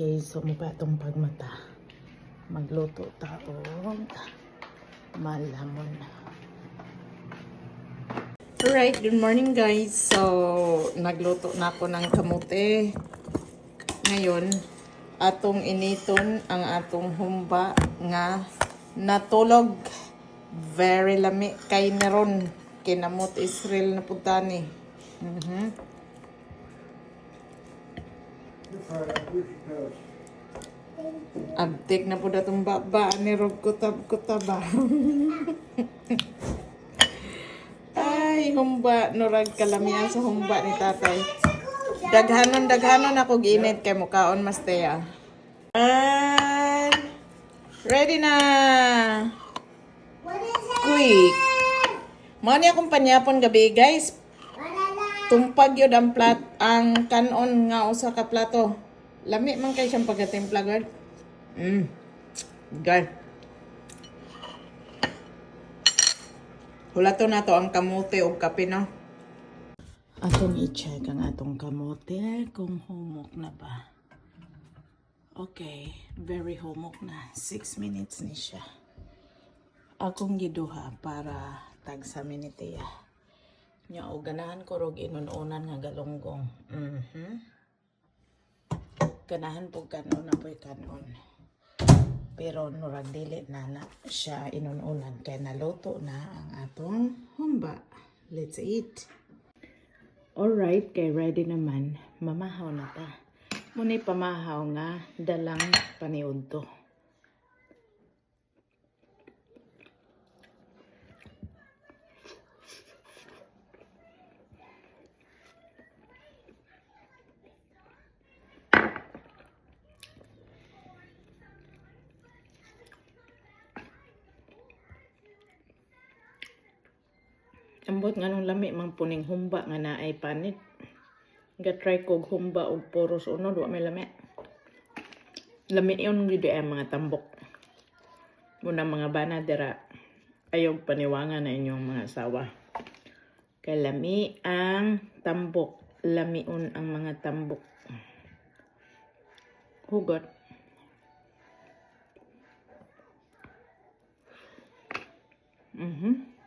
Okay, so mukha itong pagmata. Magluto taong malamon. Alright, good morning guys. So, nagluto na ako ng kamote. Ngayon, atong initon ang atong humba nga natulog. Very lami kay meron. Kinamot Israel na punta ni. Abtik na po datong baba ni Rob kutab-kutaba. Ay, humba. Nurag kalamian sa humba ni tatay. Daghanon, daghanon ako ginit kay mukaon mas teya. And ready na. Quick. Mao ni akong panyapon gabi, guys. Tumpag yun ang plat ang kanon nga usa ka plato. Lami man kay siyang pagkatimpla, girl. Mm. Girl. Hulato na to ang kamote o kape, no? Atong i-check ang atong kamote kung humok na ba. Okay, very humok na. 6 minutes ni siya. Akong giduha para tag sa minitiya. Nya o ganahan ko rog inununan nga galunggong. Mhm. Ganahan po kanon na po'y kanon. Pero nurag dili na na siya inununan kay naluto na ang atong humba. Let's eat. Alright, kay ready naman. Mamahaw na ta. Muna pamahaw nga dalang paniud Ambot nga nung lami mang puning humba nga na ay panit. Ga-try kog humba og poros uno, duwa may lami. Lami yun gid ay mga tambok. Muna mga bana dira ayaw paniwangan na inyong mga asawa. Kay lami ang tambok. Lamiun ang mga tambok. Hugot. Mhm.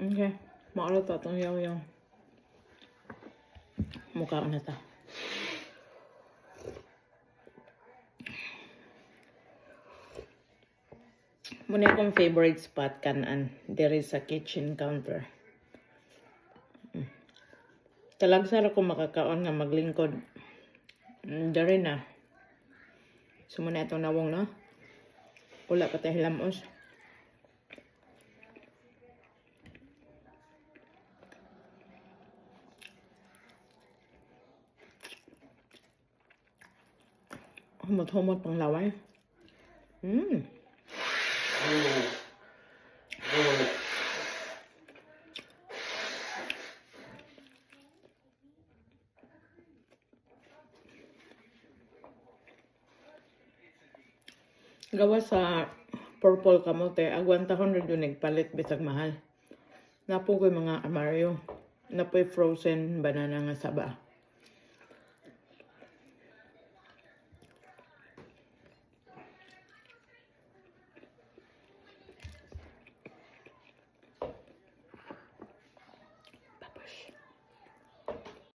Okay. Maalo to itong yaw-yaw. Mukha na ta. Muna akong favorite spot kanan. There is a kitchen counter. Talagsar ako makakaon nga maglingkod. Dari na. So muna itong nawong no. Wala pa tayo hilamos. Humot-humot pang laway. Mm. Gawa sa purple kamote, agwan tahon rin yun nagpalit bisag mahal. Napo ko mga amaryo. Napoy frozen banana nga saba.